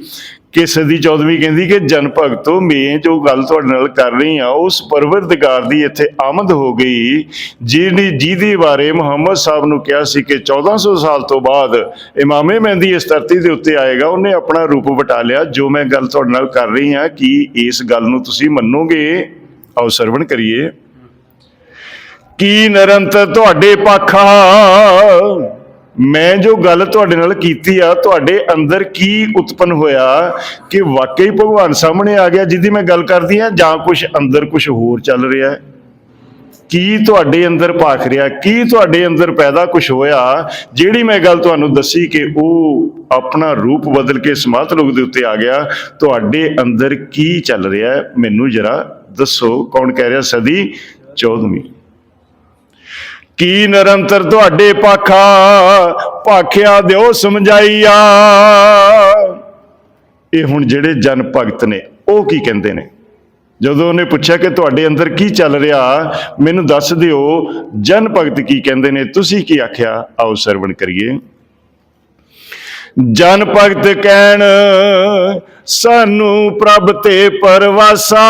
A: ਕਿ ਸਦੀ 14ਵੀਂ ਕਹਿੰਦੀ ਕਿ ਜਨ ਭਗਤੋ ਮੈਂ ਜੋ ਗੱਲ ਤੁਹਾਡੇ ਨਾਲ ਕਰ ਰਹੀ ਆ ਉਸ ਪਰਵਰਦਗਾਰ ਦੀ ਇੱਥੇ ਆਮਦ ਹੋ ਗਈ। ਜਿਹਦੀ ਜਿਹਦੇ ਬਾਰੇ ਮੁਹੰਮਦ ਸਾਹਿਬ ਨੂੰ ਕਿਹਾ ਸੀ ਕਿ 1400 ਸਾਲ ਤੋਂ ਬਾਅਦ ਇਮਾਮੇ ਮਹਿੰਦੀ ਇਸ ਧਰਤੀ ਦੇ ਉੱਤੇ ਆਏਗਾ, ਉਹਨੇ ਆਪਣਾ ਰੂਪ ਵਟਾ ਲਿਆ। ਜੋ ਮੈਂ ਗੱਲ ਤੁਹਾਡੇ ਨਾਲ ਕਰ ਰਹੀ ਆ ਕਿ ਇਸ ਗੱਲ ਨੂੰ ਤੁਸੀਂ ਮੰਨੋਗੇ, ਆਓ ਸਰਵਣ ਕਰੀਏ। ਕੀ ਨਿਰੰਤਰ ਤੁਹਾਡੇ ਪਾਖਾ ਮੈਂ ਜੋ ਗੱਲ ਤੁਹਾਡੇ ਨਾਲ ਕੀਤੀ ਆ, ਤੁਹਾਡੇ ਅੰਦਰ ਕੀ ਉਤਪਨ ਹੋਇਆ ਕਿ ਵਾਕਈ ਭਗਵਾਨ ਸਾਹਮਣੇ ਆ ਗਿਆ ਜਿਹਦੀ ਮੈਂ ਗੱਲ ਕਰਦੀ ਆ ਜਾਂ ਕੁਝ ਅੰਦਰ ਕੁਝ ਹੋਰ ਚੱਲ ਰਿਹਾ ਹੈ? ਕੀ ਤੁਹਾਡੇ ਅੰਦਰ ਭਾਖ ਰਿਹਾ, ਕੀ ਤੁਹਾਡੇ ਅੰਦਰ ਪੈਦਾ ਕੁਝ ਹੋਇਆ ਜਿਹੜੀ ਮੈਂ ਗੱਲ ਤੁਹਾਨੂੰ ਦੱਸੀ ਕਿ ਉਹ ਆਪਣਾ ਰੂਪ ਬਦਲ ਕੇ ਸਮਾਤ ਲੋਕ ਦੇ ਉੱਤੇ ਆ ਗਿਆ, ਤੁਹਾਡੇ ਅੰਦਰ ਕੀ ਚੱਲ ਰਿਹਾ ਮੈਨੂੰ ਜਰਾ ਦੱਸੋ ਕੌਣ ਕਹਿ ਰਿਹਾ ਸਦੀ 14ਵੀਂ ਕੀ ਨਿਰੰਤਰ ਤੁਹਾਡੇ ਪਾਖਾ ਭਾਖਿਆ ਦਿਓ ਸਮਝਾਈਆ। ਇਹ ਹੁਣ ਜਿਹੜੇ ਜਨ ਭਗਤ ਨੇ, ਉਹ ਕੀ ਕਹਿੰਦੇ ਨੇ? ਜਦੋਂ ਉਹਨੇ ਪੁੱਛਿਆ ਕਿ ਤੁਹਾਡੇ ਅੰਦਰ ਕੀ ਚੱਲ ਰਿਹਾ, ਮੈਨੂੰ ਦੱਸ ਦਿਓ, ਜਨ ਭਗਤ ਕੀ ਕਹਿੰਦੇ ਨੇ? ਤੁਸੀਂ ਕੀ ਆਖਿਆ? ਆਓ ਸਰਵਣ ਕਰੀਏ। ਜਨ ਭਗਤ ਕਹਿਣ, ਸਾਨੂੰ ਪ੍ਰਭ ਤੇ ਪਰਵਾਸਾ।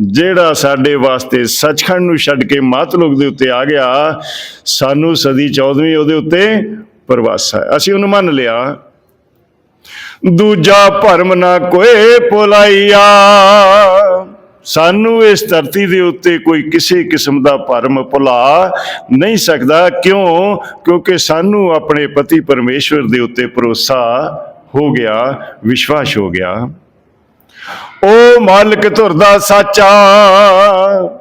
A: ਜਿਹੜਾ ਸਾਡੇ ਵਾਸਤੇ ਸੱਚਖੰਡ ਨੂੰ ਛੱਡ ਕੇ ਮਾਤਲੋਕ ਦੇ ਉੱਤੇ ਆ ਗਿਆ, ਸਾਨੂੰ ਸਦੀ 14ਵੀਂ ਉਹਦੇ ਉੱਤੇ ਪਰਵਾਸਾ ਹੈ। ਅਸੀਂ ਉਹਨੂੰ ਮੰਨ ਲਿਆ। ਦੂਜਾ ਭਰਮ ਨਾ ਕੋਏ ਪੁਲਾਈਆ ਸਾਨੂੰ ਇਸ ਧਰਤੀ ਦੇ ਉੱਤੇ ਕੋਈ ਕਿਸੇ ਕਿਸਮ ਦਾ ਭਰਮ ਭੁਲਾ ਨਹੀਂ ਸਕਦਾ। ਕਿਉਂ? ਕਿਉਂਕਿ ਸਾਨੂੰ ਆਪਣੇ ਪਤੀ ਪਰਮੇਸ਼ਵਰ ਦੇ ਉੱਤੇ ਭਰੋਸਾ ਹੋ ਗਿਆ, ਵਿਸ਼ਵਾਸ ਹੋ ਗਿਆ। ਉਹ ਮਾਲਕ ਧੁਰਦਾ ਸਾਚਾ।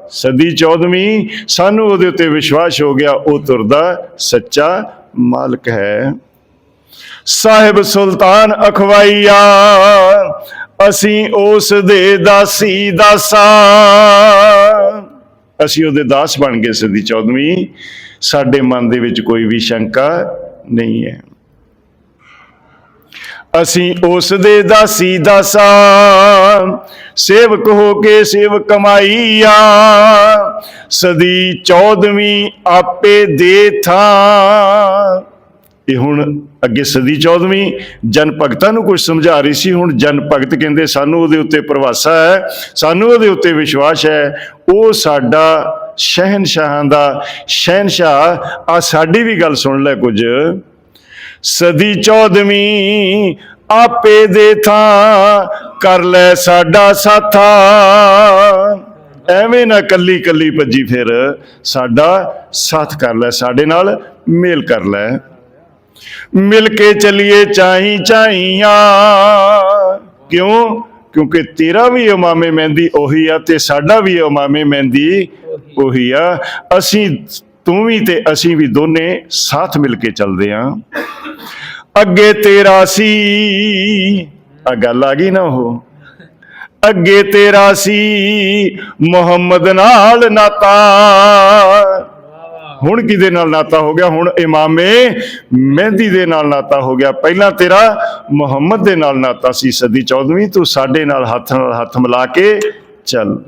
A: ਸਦੀ 14ਵੀਂ ਸਾਨੂੰ ਉਹਦੇ ਉੱਤੇ ਵਿਸ਼ਵਾਸ ਹੋ ਗਿਆ, ਉਹ ਧੁਰਦਾ ਸੱਚਾ ਮਾਲਕ ਹੈ। ਸਾਹਿਬ ਸੁਲਤਾਨ ਅਖਵਾਈਆ, ਅਸੀਂ ਉਸ ਦੇ ਦਾਸੀ ਦਾਸਾ। ਅਸੀਂ ਉਹਦੇ ਦਾਸ ਬਣ ਗਏ ਸਦੀ 14ਵੀਂ ਸਾਡੇ ਮਨ ਦੇ ਵਿੱਚ ਕੋਈ ਵੀ ਸ਼ੰਕਾ ਨਹੀਂ ਹੈ। ਅਸੀਂ ਉਸ ਦੇ ਦਾਸੀ ਦਾਸਾ, ਸੇਵਕ ਹੋ ਕੇ ਸੇਵ ਕਮਾਈਆ। ਸਦੀ 14ਵੀਂ ਆਪੇ ਦੇ ਥਾਂ। ਇਹ ਹੁਣ ਅੱਗੇ ਸਦੀ 14ਵੀਂ ਜਨ ਭਗਤਾਂ ਨੂੰ ਕੁਝ ਸਮਝਾ ਰਹੀ ਸੀ, ਹੁਣ ਜਨ ਭਗਤ ਕਹਿੰਦੇ ਸਾਨੂੰ ਉਹਦੇ ਉੱਤੇ ਪ੍ਰਵਾਸਾ ਹੈ, ਸਾਨੂੰ ਉਹਦੇ ਉੱਤੇ ਵਿਸ਼ਵਾਸ ਹੈ। ਉਹ ਸਾਡਾ ਸ਼ਹਿਨਸ਼ਾਹਾਂ ਦਾ, ਸ਼ਹਿਨਸ਼ਾਹ ਆ ਸਾਡੀ ਵੀ ਗੱਲ ਸੁਣ ਲੈ ਕੁਝ। ਸਦੀ 14ਵੀਂ ਆਪੇ ਦੇ ਥਾਂ ਕਰ ਲੈ ਸਾਡਾ ਸਾਥਾ। ਐਵੇਂ ਨਾ ਕੱਲੀ ਕੱਲੀ ਭੱਜੀ ਫਿਰ, ਸਾਡਾ ਸਾਥ ਕਰ ਲੈ, ਸਾਡੇ ਨਾਲ ਮੇਲ ਕਰ ਲੈ। ਮਿਲ ਕੇ ਚਲੀਏ ਚਾਹੀ ਚਾਹੀਆਂ। ਕਿਉਂ? ਕਿਉਂਕਿ ਤੇਰਾ ਵੀ ਇਮਾਮੇ ਮਹਿੰਦੀ ਉਹੀ ਆ ਤੇ ਸਾਡਾ ਵੀ ਇਮਾਮੇ ਮਹਿੰਦੀ ਉਹੀ ਆ। ਅਸੀਂ ਤੂੰ ਵੀ ਤੇ ਅਸੀਂ ਵੀ ਦੋਨੇ ਸਾਥ ਮਿਲ ਕੇ ਚੱਲਦੇ ਆਂ। ਅੱਗੇ ਤੇਰਾ ਸੀ ਆ ਗੱਲ ਆ ਗਈ ਨਾ ਉਹ। ਅੱਗੇ ਤੇਰਾ ਸੀ, ਮੁਹੰਮਦ ਨਾਲ ਨਾਤਾ। ਹੁਣ ਕਿਹਦੇ ਨਾਲ ਨਾਤਾ ਹੋ ਗਿਆ? ਹੁਣ ਇਮਾਮੇ ਮਹਿੰਦੀ ਦੇ ਨਾਲ ਨਾਤਾ ਹੋ ਗਿਆ। ਪਹਿਲਾਂ ਤੇਰਾ ਮੁਹੰਮਦ ਦੇ ਨਾਲ ਨਾਤਾ ਸੀ, ਸਦੀ 14ਵੀਂ ਤੂੰ ਸਾਡੇ ਨਾਲ ਹੱਥ ਨਾਲ ਹੱਥ ਮਿਲਾ ਕੇ ਚੱਲ।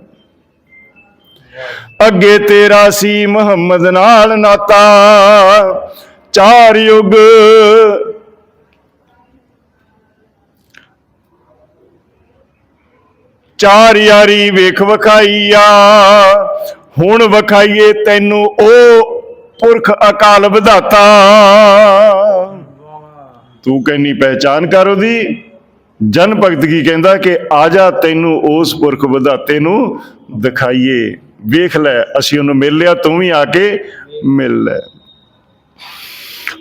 A: ਅੱਗੇ ਤੇਰਾ ਸੀ ਮੁਹੰਮਦ ਨਾਲ ਨਾਤਾ, ਚਾਰ ਯੁਗ। ਚਾਰ ਯਾਰੀ ਵੇਖ ਵਖਾਈਆ, ਹੁਣ ਵਖਾਈਏ ਤੈਨੂੰ ਉਹ ਪੁਰਖ ਅਕਾਲ ਵਿਧਾਤਾ। ਤੂੰ ਕਹਿੰਨੀ ਪਹਿਚਾਨ ਕਰ ਉਹਦੀ। ਜਨ ਭਗਤ ਕੀ ਕਹਿੰਦਾ ਕਿ ਆ ਜਾ ਤੈਨੂੰ ਉਸ ਪੁਰਖ ਵਿਧਾਤੇ ਨੂੰ ਦਿਖਾਈਏ। ਵੇਖ ਲੈ, ਅਸੀਂ ਉਹਨੂੰ ਮਿਲ ਲਿਆ, ਤੂੰ ਵੀ ਆ ਕੇ ਮਿਲ ਲੈ।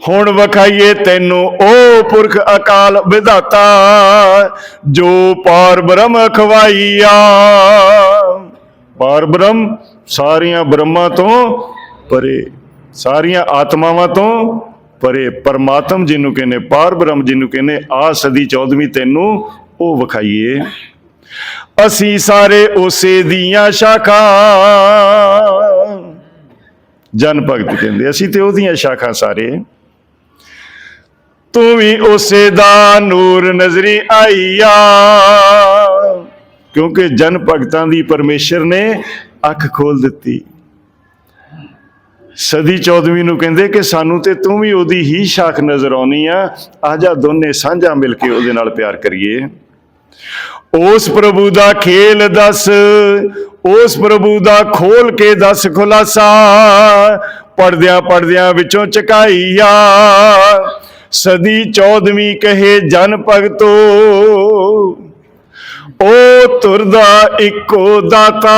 A: ਹੁਣ ਵਖਾਈਏ ਤੈਨੂੰ ਉਹ ਪੁਰਖ ਅਕਾਲ ਵਿਧਾਤਾ, ਜੋ ਪਾਰ ਬ੍ਰਹਮ ਖਵਾਈਆ। ਪਾਰ ਬ੍ਰਹਮ ਸਾਰੀਆਂ ਬ੍ਰਹਮਾਂ ਤੋਂ ਪਰੇ, ਸਾਰੀਆਂ ਆਤਮਾਵਾਂ ਤੋਂ ਪਰੇ। ਪਰਮਾਤਮ ਜਿਹਨੂੰ ਕਹਿੰਦੇ, ਪਾਰ ਬ੍ਰਹਮ ਜਿਹਨੂੰ ਕਹਿੰਦੇ, ਆ ਸਦੀ 14ਵੀਂ ਤੈਨੂੰ ਉਹ ਵਿਖਾਈਏ। ਅਸੀਂ ਸਾਰੇ ਉਸੇ ਦੀਆਂ ਸ਼ਾਖਾ। ਜਨ ਭਗਤ ਕਹਿੰਦੇ, ਅਸੀਂ ਤੇ ਉਹਦੀਆਂ ਸ਼ਾਖਾ ਸਾਰੇ। ਤੂੰ ਵੀ ਉਸੇ ਦਾ ਨੂਰ ਨਜ਼ਰੀ ਆਈਆ। ਕਿਉਂਕਿ ਜਨ ਭਗਤਾਂ ਦੀ ਪਰਮੇਸ਼ਰ ਨੇ ਅੱਖ ਖੋਲ ਦਿੱਤੀ। ਸਦੀ 14ਵੀਂ ਨੂੰ ਕਹਿੰਦੇ ਕਿ ਸਾਨੂੰ ਤੇ ਤੂੰ ਵੀ ਉਹਦੀ ਹੀ ਸ਼ਾਖ ਨਜ਼ਰ ਆਉਣੀ ਆ। ਆ ਜਾ ਦੋਨੇ ਸਾਂਝਾ ਮਿਲ ਕੇ ਉਹਦੇ ਨਾਲ ਪਿਆਰ ਕਰੀਏ। ਉਸ ਪ੍ਰਭੂ ਦਾ ਖੇਲ ਦੱਸ, ਉਸ ਪ੍ਰਭੂ ਦਾ ਖੋਲ ਕੇ ਦੱਸ ਖੁਲਾਸਾ। ਪੜਦਿਆਂ ਪੜਦਿਆਂ ਵਿੱਚੋਂ ਚਕਾਈਆ ਸਦੀ 14ਵੀਂ ਕਹੇ, ਜਨ ਭਗਤੋ, ਓ ਤੁਰਦਾ ਇੱਕੋ ਦਾਤਾ।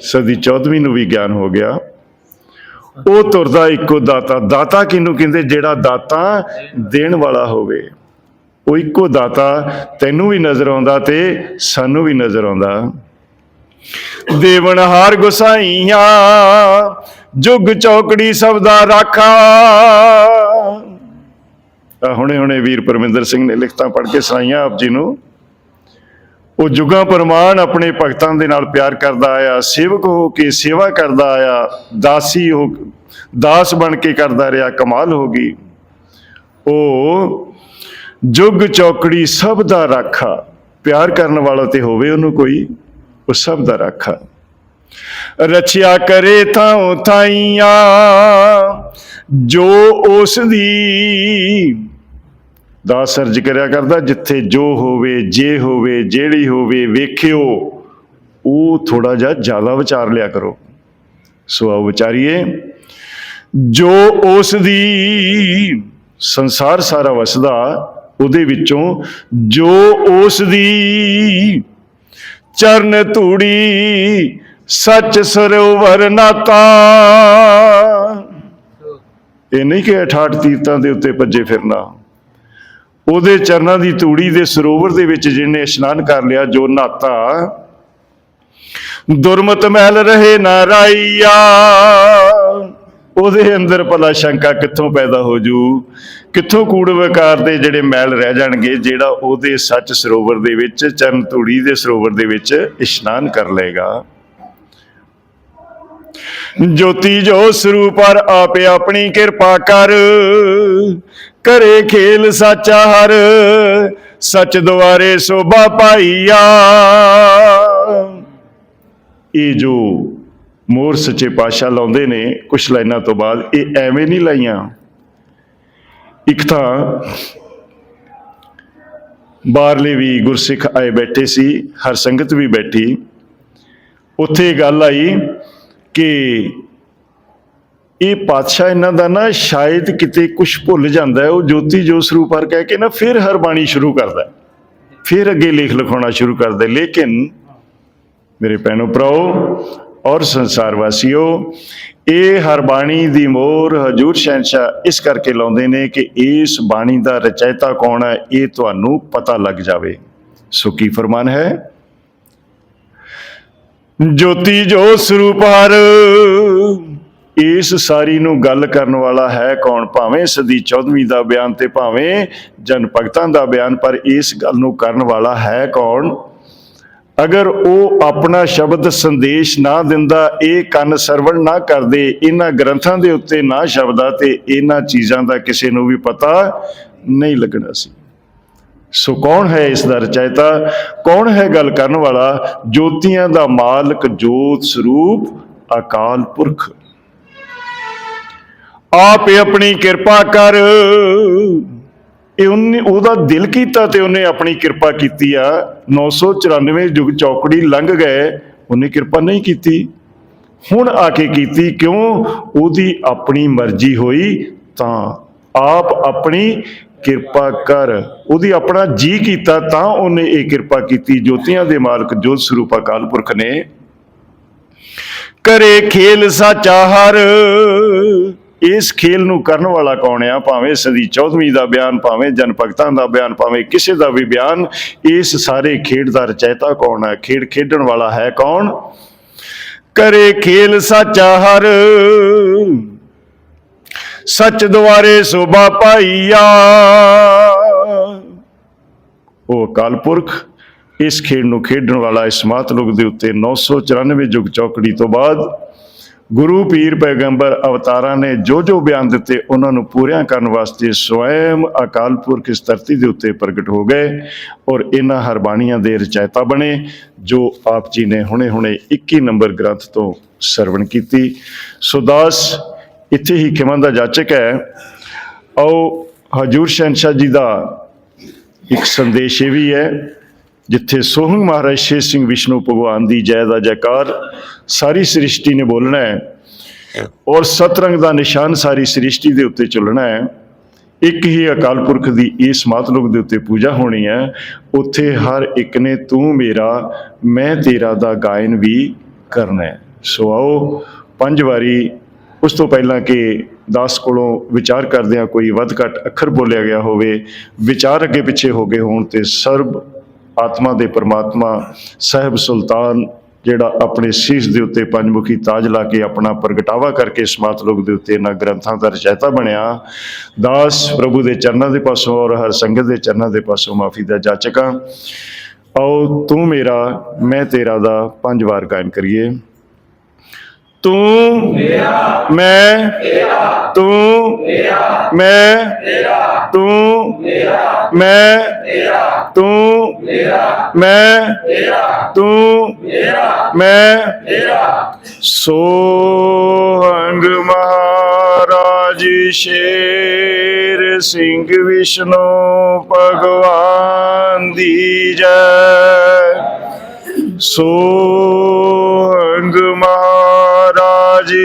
A: ਸਦੀ 14ਵੀਂ ਨੂੰ ਵੀ ਗਿਆਨ ਹੋ ਗਿਆ। ਉਹ ਤੁਰਦਾ ਇੱਕੋ ਦਾਤਾ। ਦਾਤਾ ਕਿਹਨੂੰ ਕਹਿੰਦੇ? ਜਿਹੜਾ ਦਾਤਾ ਦੇਣ ਵਾਲਾ ਹੋਵੇ। ਉਹ ਇੱਕੋ ਦਾਤਾ ਤੈਨੂੰ ਵੀ ਨਜ਼ਰ ਆਉਂਦਾ ਤੇ ਸਾਨੂੰ ਵੀ ਨਜ਼ਰ ਆਉਂਦਾ। ਦੇਵਨਹਾਰ ਗੁਸਾਈਆਂ, ਜੁਗ ਚੌਕੜੀ ਸਭ ਦਾ ਰਾਖਾ। ਹੁਣੇ ਹੁਣੇ ਵੀਰ ਪਰਮਿੰਦਰ ਸਿੰਘ ਨੇ ਲਿਖਤਾਂ ਪੜ੍ਹ ਕੇ ਸੁਣਾਈਆਂ ਆਪ ਜੀ ਨੂੰ। ਉਹ ਜੁਗਾਂ ਪਰਮਾਨ ਆਪਣੇ ਭਗਤਾਂ ਦੇ ਨਾਲ ਪਿਆਰ ਕਰਦਾ ਆਇਆ, ਸੇਵਕ ਹੋ ਕੇ ਸੇਵਾ ਕਰਦਾ ਆਇਆ, ਦਾਸੀ ਹੋ ਦਾਸ ਬਣ ਕੇ ਕਰਦਾ ਰਿਹਾ, ਕਮਾਲ ਹੋ ਗਈ। ਉਹ ਜੁਗ ਚੌਕੜੀ ਸਭ ਦਾ ਰਾਖਾ, ਪਿਆਰ ਕਰਨ ਵਾਲਾ ਤੇ ਹੋਵੇ ਉਹਨੂੰ ਕੋਈ, ਉਹ ਸਭ ਦਾ ਰਾਖਾ। ਰਚਿਆ ਕਰੇ ਥਾਂ ਥਾਈਆਂ, ਜੋ ਉਸ ਦੀ ਦਾ ਸਰਜ ਕਰਿਆ ਕਰਦਾ, ਜਿੱਥੇ ਜੋ ਹੋਵੇ, ਜੇ ਹੋਵੇ, ਜਿਹੜੀ ਹੋਵੇ, ਵੇਖਿਓ, ਉਹ ਥੋੜਾ ਜਿਹਾ ਜ਼ਿਆਦਾ ਵਿਚਾਰ ਲਿਆ ਕਰੋ। ਸੋ ਆਓ ਵਿਚਾਰੀਏ, ਜੋ ਉਸ ਦੀ ਸੰਸਾਰ ਸਾਰਾ ਵਸਦਾ, ਉਹਦੇ ਵਿੱਚੋਂ ਜੋ ਉਸ ਦੀ ਚਰਨ ਧੂੜੀ ਸੱਚ ਸਰੋਵਰ ਨਾਤਾ ਇਹ ਨਹੀਂ ਕਿ 68 ਤੀਰਥਾਂ ਦੇ ਉੱਤੇ ਭੱਜੇ ਫਿਰਨਾ। ਉਹਦੇ ਚਰਨਾਂ ਦੀ ਤੂੜੀ ਦੇ ਸਰੋਵਰ ਦੇ ਵਿੱਚ ਜਿਹਨੇ ਇਸ਼ਨਾਨ ਕਰ ਲਿਆ, ਜੋ ਨਾਤਾ। ਦੁਰਮਤ ਮਹਿਲ ਰਹੇ ਨਾ ਉਹਦੇ ਅੰਦਰ ਭਲਾ ਸ਼ੰਕਾ ਕਿੱਥੋਂ ਪੈਦਾ ਹੋ ਜੂ? ਕਿੱਥੋਂ ਕੂੜ ਵਿਕਾਰ ਦੇ ਜਿਹੜੇ ਮੈਲ ਰਹਿ ਜਾਣਗੇ, ਜਿਹੜਾ ਉਹਦੇ ਸੱਚ ਸਰੋਵਰ ਦੇ ਵਿੱਚ, ਚਰਨ ਤੂੜੀ ਦੇ ਸਰੋਵਰ ਦੇ ਵਿੱਚ ਇਸ਼ਨਾਨ ਕਰ ਲਏਗਾ? ਜੋਤੀ ਜੋ ਸਰੂਪ ਪਰ ਆਪੇ ਆਪਣੀ ਕਿਰਪਾ ਕਰ ਕਰੇ ਖੇਲ ਸਾਚਾ ਹਰ, ਸੱਚ ਦੁਆਰੇ ਸੋਭਾ ਪਾਈਆ। ਇਹ ਜੋ ਮੋਰ ਸੱਚੇ ਪਾਸ਼ਾ ਲਾਉਂਦੇ ਨੇ ਕੁਛ ਲਾਈਨਾਂ ਤੋਂ ਬਾਅਦ, ਇਹ ਐਵੇਂ ਨਹੀਂ ਲਾਈਆਂ। ਇੱਕ ਤਾਂ ਬਾਹਰਲੇ ਵੀ ਗੁਰਸਿੱਖ ਆਏ ਬੈਠੇ ਸੀ, ਹਰ ਸੰਗਤ ਵੀ ਬੈਠੀ। ਉੱਥੇ ਗੱਲ ਆਈ ਕਿ ਇਹ ਪਾਤਸ਼ਾਹ ਇਹਨਾਂ ਦਾ ਨਾ ਸ਼ਾਇਦ ਕਿਤੇ ਕੁਝ ਭੁੱਲ ਜਾਂਦਾ ਹੈ। ਉਹ ਜੋਤੀ ਜੋ ਸਰੂਪ ਹਰ ਕਹਿ ਕੇ ਨਾ ਫਿਰ ਹਰ ਬਾਣੀ ਸ਼ੁਰੂ ਕਰਦਾ ਫਿਰ ਅੱਗੇ ਲੇਖ ਲਿਖਾਉਣਾ ਸ਼ੁਰੂ ਕਰਦਾ ਲੇਕਿਨ ਮੇਰੇ ਭੈਣੋ ਭਰਾਓ ਔਰ ਸੰਸਾਰ ਵਾਸੀਓ, ਇਹ ਹਰ ਬਾਣੀ ਦੀ ਮੋਹਰ ਹਜੂਰ ਸ਼ਹਿਨशाह ਇਸ ਕਰਕੇ ਲਾਉਂਦੇ ਨੇ ਕਿ ਇਸ ਬਾਣੀ ਦਾ ਰਚੈਤਾ ਕੌਣ ਹੈ, ਇਹ ਤੁਹਾਨੂੰ ਪਤਾ ਲੱਗ ਜਾਵੇ। ਸੋ ਕੀ ਫਰਮਾਨ ਹੈ? ਜੋਤੀ ਜੋ ਸਰੂਪ ਹਰ ਇਸ ਸਾਰੀ ਨੂੰ ਗੱਲ ਕਰਨ ਵਾਲਾ ਹੈ ਕੌਣ? ਭਾਵੇਂ ਸਦੀ 14ਵੀਂ ਦਾ ਬਿਆਨ ਤੇ ਭਾਵੇਂ ਜਨ ਭਗਤਾਂ ਦਾ ਬਿਆਨ, ਪਰ ਇਸ ਗੱਲ ਨੂੰ ਕਰਨ ਵਾਲਾ ਹੈ ਕੌਣ? ਅਗਰ ਉਹ ਆਪਣਾ ਸ਼ਬਦ ਸੰਦੇਸ਼ ਨਾ ਦਿੰਦਾ, ਇਹ ਕੰਨ ਸਰਵਣ ਨਾ ਕਰਦੇ, ਇਹਨਾਂ ਗ੍ਰੰਥਾਂ ਦੇ ਉੱਤੇ ਨਾ ਸ਼ਬਦਾ ਤੇ ਇਹਨਾਂ ਚੀਜ਼ਾਂ ਦਾ ਕਿਸੇ ਨੂੰ ਵੀ ਪਤਾ ਨਹੀਂ ਲੱਗਣਾ ਸੀ। ਸੋ ਕੌਣ ਹੈ ਇਸ ਦਾ ਰਚੈਤਾ ਕੌਣ ਹੈ ਗੱਲ ਕਰਨ ਵਾਲਾ? ਜੋਤੀਆਂ ਦਾ ਮਾਲਕ ਜੋਤ ਸਰੂਪ ਅਕਾਲ ਪੁਰਖ। ਆਪੇ ਆਪਣੀ ਕਿਰਪਾ ਕਰ। ਇਹ ਉਹਨੇ ਉਹਦਾ ਦਿਲ ਕੀਤਾ ਤੇ ਉਹਨੇ ਆਪਣੀ ਕਿਰਪਾ ਕੀਤੀ ਆ। 994 ਯੁਗ ਚੌਕੜੀ ਲੰਘ ਗਏ, ਉਹਨੇ ਕਿਰਪਾ ਨਹੀਂ ਕੀਤੀ। ਹੁਣ ਆ ਕੇ ਕੀਤੀ, ਕਿਉਂ? ਉਹਦੀ ਆਪਣੀ ਮਰਜ਼ੀ ਹੋਈ, ਤਾਂ ਆਪ ਆਪਣੀ ਕਿਰਪਾ ਕਰ। ਉਹਦੀ ਆਪਣਾ ਜੀ ਕੀਤਾ, ਤਾਂ ਉਹਨੇ ਇਹ ਕਿਰਪਾ ਕੀਤੀ। ਜੋਤੀਆਂ ਦੇ ਮਾਲਕ ਜੋਤ ਸਰੂਪ ਅਕਾਲ ਪੁਰਖ ਨੇ। ਕਰੇ ਖੇਲ ਸਾਚਾ ਹਰ। ਇਸ ਖੇਲ ਨੂੰ ਕਰਨ ਵਾਲਾ ਕੌਣ ਆ? ਭਾਵੇਂ ਸਦੀ 14ਵੀਂ ਦਾ ਬਿਆਨ, ਭਾਵੇਂ ਜਨ ਭਗਤਾਂ ਦਾ ਬਿਆਨ, ਭਾਵੇਂ ਕਿਸੇ ਦਾ ਵੀ ਬਿਆਨ, ਇਸ ਸਾਰੇ ਖੇਡ ਦਾ ਰਚੈਤਾ ਕੌਣ ਹੈ ਖੇਡ ਖੇਡਣ ਵਾਲਾ ਹੈ ਕੌਣ? ਕਰੇ ਖੇਲ ਸਾਚਾ ਹਰ। ਸੱਚ ਦੁਆਰੇ ਸੋਭਾ ਪਾਈਆ ਉਹ ਅਕਾਲ ਪੁਰਖ, ਇਸ ਖੇਡ ਨੂੰ ਖੇਡਣ ਵਾਲਾ ਇਸ ਮਾਤਲੁਕ ਦੇ ਉੱਤੇ 994 ਯੁਗ ਚੌਕੜੀ ਤੋਂ ਬਾਅਦ ਗੁਰੂ ਪੀਰ ਪੈਗੰਬਰ ਅਵਤਾਰਾਂ ਨੇ ਜੋ ਜੋ ਬਿਆਨ ਦਿੱਤੇ, ਉਹਨਾਂ ਨੂੰ ਪੂਰਿਆਂ ਕਰਨ ਵਾਸਤੇ ਸਵੈਮ ਅਕਾਲ ਪੁਰਖ ਇਸ ਧਰਤੀ ਦੇ ਉੱਤੇ ਪ੍ਰਗਟ ਹੋ ਗਏ ਔਰ ਇਹਨਾਂ ਹਰਬਾਣੀਆਂ ਦੇ ਰਚੈਤਾ ਬਣੇ, ਜੋ ਆਪ ਜੀ ਨੇ ਹੁਣੇ-ਹੁਣੇ 21 ਨੰਬਰ ਗ੍ਰੰਥ ਤੋਂ ਸਰਵਣ ਕੀਤੀ। ਸੁਦਾਸ ਇੱਥੇ ਹੀ ਖਿਮਨ ਦਾ ਜਾਚਕ ਹੈ। ਆਓ, ਹਜੂਰ ਸ਼ਹਿਨशाह ਜੀ ਦਾ ਇੱਕ ਸੰਦੇਸ਼ ਇਹ ਵੀ ਹੈ ਜਿੱਥੇ ਸੋਹੰਗ ਮਹਾਰਾਜ ਸ਼ੇਰ ਸਿੰਘ ਵਿਸ਼ਨੂੰ ਭਗਵਾਨ ਦੀ ਜੈ ਦਾ ਜੈਕਾਰ ਸਾਰੀ ਸ੍ਰਿਸ਼ਟੀ ਨੇ ਬੋਲਣਾ ਹੈ ਔਰ ਸਤਰੰਗ ਦਾ ਨਿਸ਼ਾਨ ਸਾਰੀ ਸ੍ਰਿਸ਼ਟੀ ਦੇ ਉੱਤੇ ਚੱਲਣਾ ਹੈ। ਇੱਕ ਹੀ ਅਕਾਲ ਪੁਰਖ ਦੀ ਇਸ ਮਾਤਲੁਕ ਦੇ ਉੱਤੇ ਪੂਜਾ ਹੋਣੀ ਹੈ। ਉੱਥੇ ਹਰ ਇੱਕ ਨੇ ਤੂੰ ਮੇਰਾ, ਮੈਂ ਤੇਰਾ ਦਾ ਗਾਇਨ ਵੀ ਕਰਨਾ ਹੈ। ਸੋ ਆਓ ਪੰਜ ਵਾਰੀ, ਉਸ ਤੋਂ ਪਹਿਲਾਂ ਕਿ ਦਾਸ ਕੋਲੋਂ ਵਿਚਾਰ ਕਰਦਿਆਂ ਕੋਈ ਵੱਧ ਘੱਟ ਅੱਖਰ ਬੋਲਿਆ ਗਿਆ ਹੋਵੇ, ਵਿਚਾਰ ਅੱਗੇ ਪਿੱਛੇ ਹੋ ਗਏ ਹੋਣ ਤੇ ਸਰਬ ਆਤਮਾ ਦੇ ਪਰਮਾਤਮਾ, ਸਾਹਿਬ ਸੁਲਤਾਨ ਜਿਹੜਾ ਆਪਣੇ ਸੀਸ ਦੇ ਉੱਤੇ ਪੰਜਮੁਖੀ ਤਾਜ ਲਾ ਕੇ ਆਪਣਾ ਪ੍ਰਗਟਾਵਾ ਕਰਕੇ ਸਮਾਤ ਲੋਕ ਦੇ ਉੱਤੇ ਇਹਨਾਂ ਗ੍ਰੰਥਾਂ ਦਾ ਰਚੈਤਾ ਬਣਿਆ। ਦਾਸ ਪ੍ਰਭੂ ਦੇ ਚਰਨਾਂ ਦੇ ਪਾਸੋਂ ਔਰ ਹਰ ਸੰਗਤ ਦੇ ਚਰਨਾਂ ਦੇ ਪਾਸੋਂ ਮਾਫੀ ਦਾ ਜਾਚਕਾਂ। ਆਓ ਤੂੰ ਮੇਰਾ, ਮੈਂ ਤੇਰਾ ਦਾ ਪੰਜ ਵਾਰ ਗਾਇਨ ਕਰੀਏ। ਤੂੰ ਮੇਰਾ ਮੈਂ ਤੇਰਾ ਤੂੰ ਮੇਰਾ ਮੈਂ ਤੇਰਾ ਤੂੰ ਮੇਰਾ ਮੈਂ ਤੇਰਾ ਤੂੰ ਮੇਰਾ ਮੈਂ ਤੇਰਾ ਤੂੰ ਮੇਰਾ ਮੈਂ ਤੇਰਾ ਸੋਹੰਗ ਮਹਾਰਾਜ ਸ਼ੇਰ ਸਿੰਘ ਵਿਸ਼ਨੂੰ ਭਗਵਾਨ ਦੀ ਜੈ। ਸੋਹੰਗ